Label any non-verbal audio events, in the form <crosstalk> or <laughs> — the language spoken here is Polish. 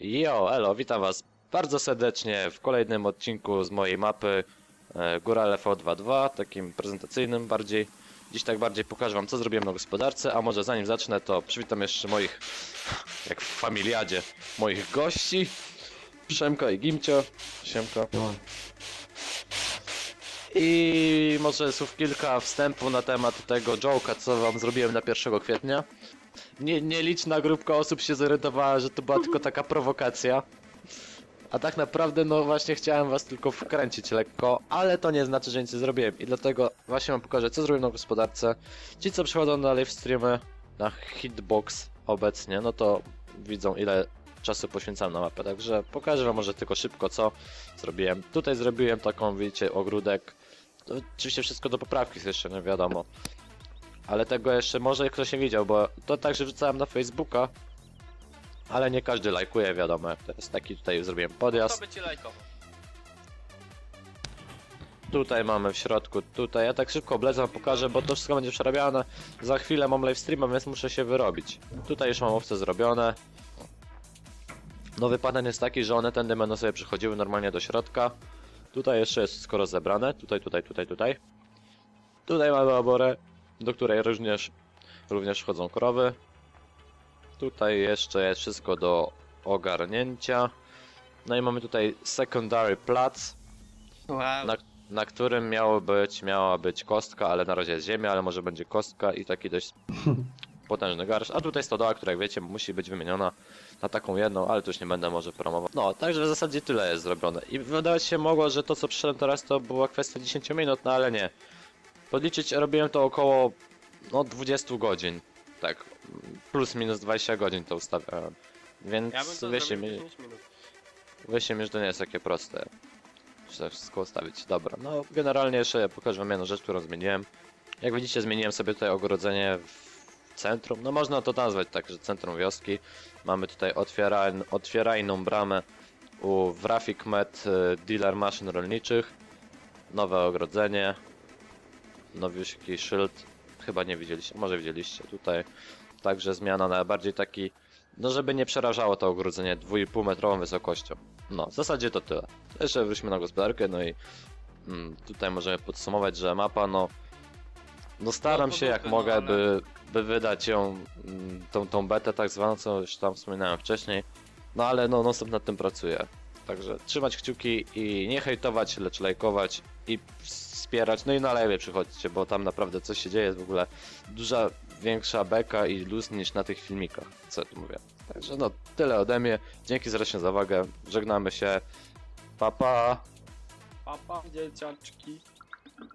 Jo, elo, witam was bardzo serdecznie w kolejnym odcinku z mojej mapy e, Góra LV22, takim prezentacyjnym bardziej. Dziś tak bardziej pokażę wam co zrobiłem na gospodarce, a może zanim zacznę to przywitam jeszcze moich, jak w familiadzie, moich gości. Przemka i Gimcio. Siemka. I może słów kilka wstępu na temat tego joke'a, co wam zrobiłem na 1 kwietnia. Nie, nieliczna grupka osób się zorientowała, że to była tylko taka prowokacja. A tak naprawdę, no właśnie chciałem was tylko wkręcić lekko, ale to nie znaczy, że nic nie zrobiłem. I dlatego właśnie wam pokażę, co zrobiłem na gospodarce. Ci, co przychodzą na live streamy na Hitbox obecnie, no to widzą ile czasu poświęcam na mapę. Także pokażę wam może tylko szybko, co zrobiłem. Tutaj zrobiłem taką, widzicie, ogródek. To oczywiście wszystko do poprawki jeszcze, nie wiadomo. Ale tego jeszcze może ktoś nie widział, bo to także wrzucałem na Facebooka. Ale nie każdy lajkuje, wiadomo. To jest taki tutaj zrobiłem podjazd. by ci. Tutaj mamy w środku, tutaj. Ja tak szybko oblezam, pokażę, bo to wszystko będzie przerabiane. Za chwilę mam live streama, więc muszę się wyrobić. Tutaj już mam owce zrobione. Nowy patent jest taki, że one tędy będą sobie przychodziły normalnie do środka. Tutaj jeszcze jest wszystko rozebrane. Tutaj, tutaj, tutaj, tutaj. Tutaj mamy oborę, do której również, również wchodzą krowy. Tutaj jeszcze jest wszystko do ogarnięcia. No i mamy tutaj secondary plac, Wow. na, na którym miało być, miała być kostka, ale na razie jest ziemia, ale może będzie kostka i taki dość <laughs> potężny garsz. A tutaj stodoła, która jak wiecie musi być wymieniona na taką jedną, ale tu już nie będę może promował. No, także w zasadzie tyle jest zrobione. I wydawać się mogło, że to co przyszedłem teraz to była kwestia 10 minut, no ale nie. Podliczyć robiłem to około no 20 godzin. Tak, plus minus 20 godzin to ustawiałem. Więc Ja bym to wiecie, zrobił mi, w 5 minut. Wyście mi, że to nie jest takie proste. Muszę wszystko ustawić. Dobra, no generalnie jeszcze pokażę wam jedną rzecz, którą zmieniłem. Jak widzicie, zmieniłem sobie tutaj ogrodzenie w centrum. No można to nazwać tak, że centrum wioski. Mamy tutaj otwieraj, otwierajną bramę u Wrafik Med y, dealer maszyn rolniczych. Nowe ogrodzenie. Nowiuśki szyld. Chyba nie widzieliście, może widzieliście tutaj. Także zmiana na bardziej taki no żeby nie przerażało to ogrodzenie 2,5 metrową wysokością. No, w zasadzie to tyle. Jeszcze wróćmy na gospodarkę, no i mm, tutaj możemy podsumować, że mapa, no, no staram No, się jak mogę, no, by, by wydać ją, mm, tą, tą betę tak zwaną, co już tam wspominałem wcześniej, no ale no, non stop nad tym pracuję. Także trzymać kciuki i nie hejtować, lecz lajkować i wspierać. No i na live przychodźcie, bo tam naprawdę coś się dzieje, jest w ogóle duża, większa beka i luz niż na tych filmikach, co ja tu mówię. Także no, tyle ode mnie. Dzięki serdecznie za uwagę. Żegnamy się. Pa, pa. Papa, dzieciaczki.